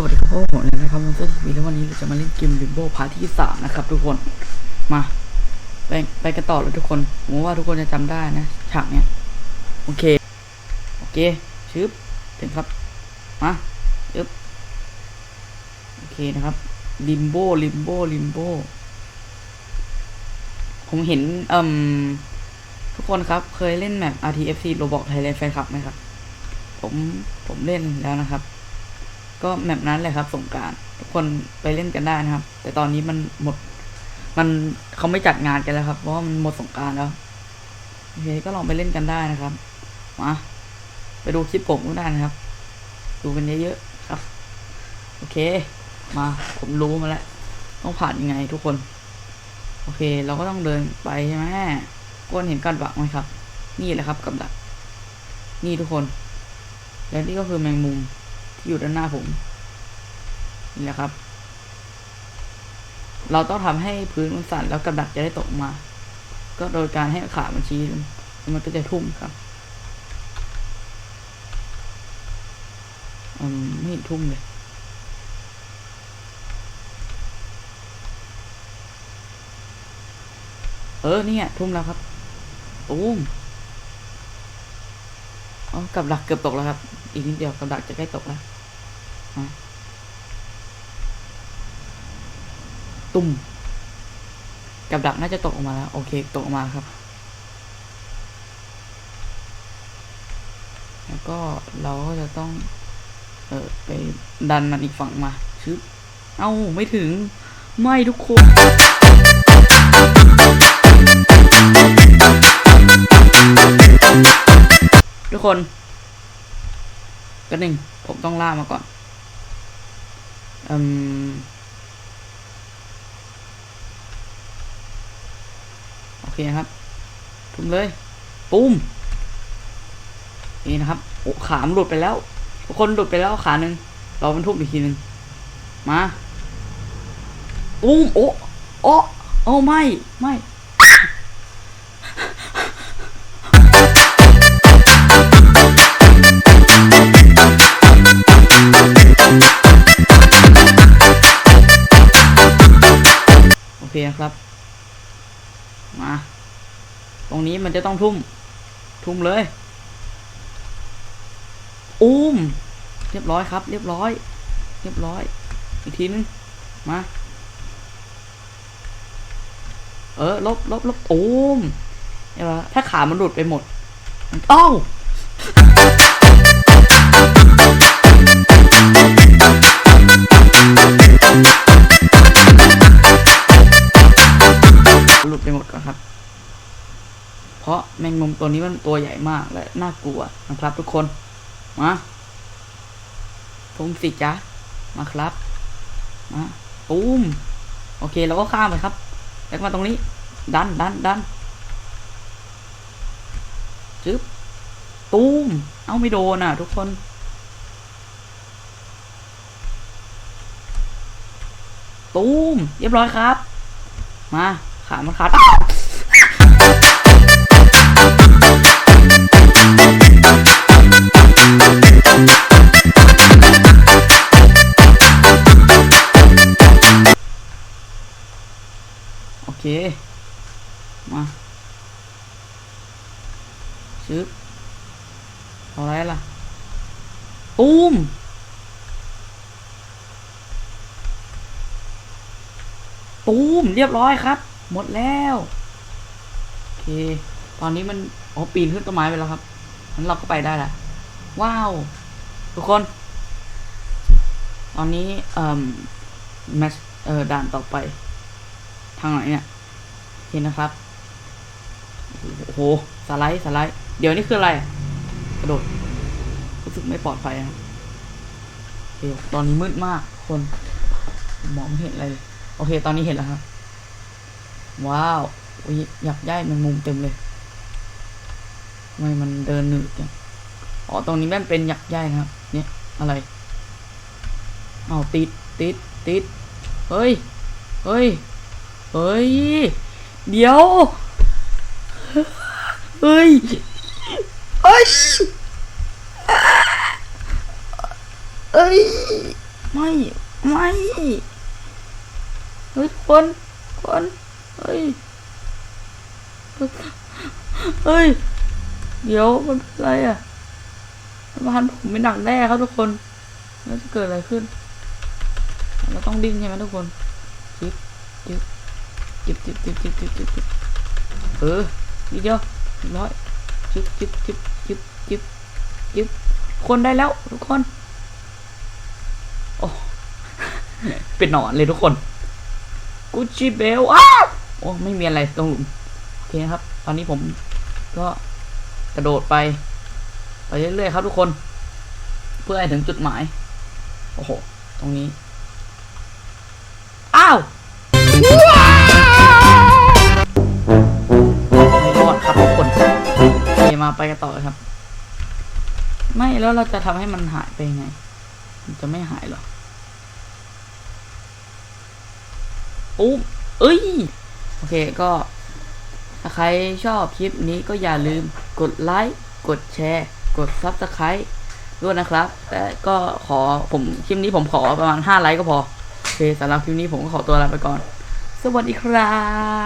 สวัสดีครับผมเลยนะครับมันเซอร์วีแล้ววันนี้เราจะมาเล่นเกมลิมโบพาร์ทที่สามนะครับ ทุกคนมาไปไปกันต่อเลยทุกคนผมว่าทุกคนจะจำได้นะฉากเนี้ยโอเค โอเคชึบถึงครับมาชึบโอเคนะครับลิมโบลิมโบลิมโบผมเห็นเอ่มทุกคนครับ เคยเล่นแมป RTFC Roblox Thailand Fan Club ไหมครับ ผมผมเล่นแล้วนะครับ ก็แมปนั้นแหละครับสงการทุกคนไปเล่นกันได้นะครับ แต่ตอนนี้มันหมด มันเขาไม่จัดงานกันแล้วครับเพราะว่ามันหมดสงการแล้วโอเคก็ลองไปเล่นกันได้นะครับมาไปดูคลิปผมก็ได้นะครับ ดูกันเยอะๆครับ โอเค มาผมรู้มาแล้วต้องผ่านยังไงทุกคน โอเค เราก็ต้องเดินไปใช่ไหมก้นเห็นกันบักไหมครับ นี่แหละครับกับดัก นี่ทุกคน และนี่ก็คือแมงมุม ที่อยู่ด้านหน้าผม นี่แหละครับ เราต้องทำให้พื้นมันสั่นแล้วกับดักจะได้ตกมา ก็โดยการให้ขามันชี้มันก็จะทุ่มครับอืมไม่เห็นทุ่มเลยเออเนี่ยทุ่มแล้วครับตุ้ม อ๋อกับดักเกือบตกแล้วครับ อีกนิดเดียวกับดักจะใกล้ตกแล้วตุ้มกับดักน่าจะตกออกมาแล้ว โอเค ตกออกมาครับ แล้วก็เราก็จะต้อง เออไปดันมันอีกฝั่งมาชึบเอ้าไม่ถึง ไม่ทุกคน ทุกคนก็หนึ่งผมต้องล่ามาก่อนอืมโอเคครับ ทุ่มเลย ปุ้ม นี่นะครับโอ้ขามนหลุดไปแล้ว ทุกคนหลุดไปแล้วขาหนึ่งเรามันทุ่มอีกทีหนึ่งมาปุ้มโอ้โอ้โอ้ไม่ ไม่ มา ตรงนี้มันจะต้องทุ่ม ทุ่มเลย อุ้ม เรียบร้อยครับ เรียบร้อย เรียบร้อย อีกทีนึง มา เออ ลบลบลบอุ้มเดี๋ยวนะถ้าขามันหลุดไปหมดอ้าว มงมุมตัวนี้มันตัวใหญ่มากและน่ากลัวนะครับ ทุกคน มาทุ่มสิจ้ะมาครับ มาตูมโอเคเราก็ข้ามไปครับ แล้วมาตรงนี้ ดันดันดันจึ๊บตูม เอาไม่โดนอะ ทุกคน ตูม เรียบร้อยครับ มา ขามันขาด โอเค มาชึบเอาอะไรล่ะ ตูมตูมเรียบร้อยครับ หมดแล้ว โอเค ตอนนี้มัน อ๋อ ปีนขึ้นต้นไม้ไปแล้วครับ งั้นเราก็ไปได้ละว้าว ทุกคน ตอนนี้เอ่อแมชเอ่อด่านต่อไป ทางไหนเนี่ย เห็นนะครับ โอ้โห สไลด์สไลด์ เดี๋ยวนี้คืออะไร กระโดด รู้สึกไม่ปลอดภัยนะครับโอเคตอนนี้มืดมากคนมองไม่เห็นอะไรเลยโอเค ตอนนี้เห็นแล้วครับ ว้าวอุ๊ยอยากย้ายแมงมุมเต็มเลย ไมมันเดินหนืดเนี่ยอ๋อ ตรงนี้แม่งเป็นหยักย้ายนะครับ เนี่ย อะไร เอาติด ติด ติด เฮ้ย เฮ้ย เฮ้ย เดี๋ยว เฮ้ย เฮ้ย เฮ้ย ไม่ ไม่ เฮ้ย คน คน เฮ้ย เฮ้ย เดี๋ยวมันเป็นอะไรอะบ้านผมไม่หนักแน่ครับทุกคน แล้วจะเกิดอะไรขึ้น เราต้องดิ้นใช่ไหมทุกคนจิ๊บจิ๊บจิ๊บจิ๊บจิ๊บจิ๊บจิ๊บจิ๊บจิ๊บเออนิดเดียวเรียบร้อยจิ๊บจิ๊บจิ๊บจิ๊บจิ๊บจิ๊บคนได้แล้วทุกคน โอ้เป็นหนอนเลยทุกคนกุชิเบลอ้าวโอ้ไม่มีอะไรตรงหลุมโอเคนะครับ ตอนนี้ผมก็ กระโดดไป ไปเรื่อยๆครับทุกคน เพื่อให้ถึงจุดหมาย โอ้โห ตรงนี้ อ้าวไม่รอดครับทุกคนเคมาไปกันต่อครับ ไม่แล้วเราจะทำให้มันหายไปไง มันจะไม่หายหรอโอ้เอ้ย โอเคก็ ถ้าใครชอบคลิปนี้ก็อย่าลืม กดไลค์ กดแชร์ กด s u b สไครต์ด้วยนะครับ แต่ก็ขอผมคลิปนี้ผมขอประมาณ 5 ไลค์ก็พอ โอเคสำหรับคลิปนี้ผมก็ขอตัวลาไปก่อน สวัสดีครับ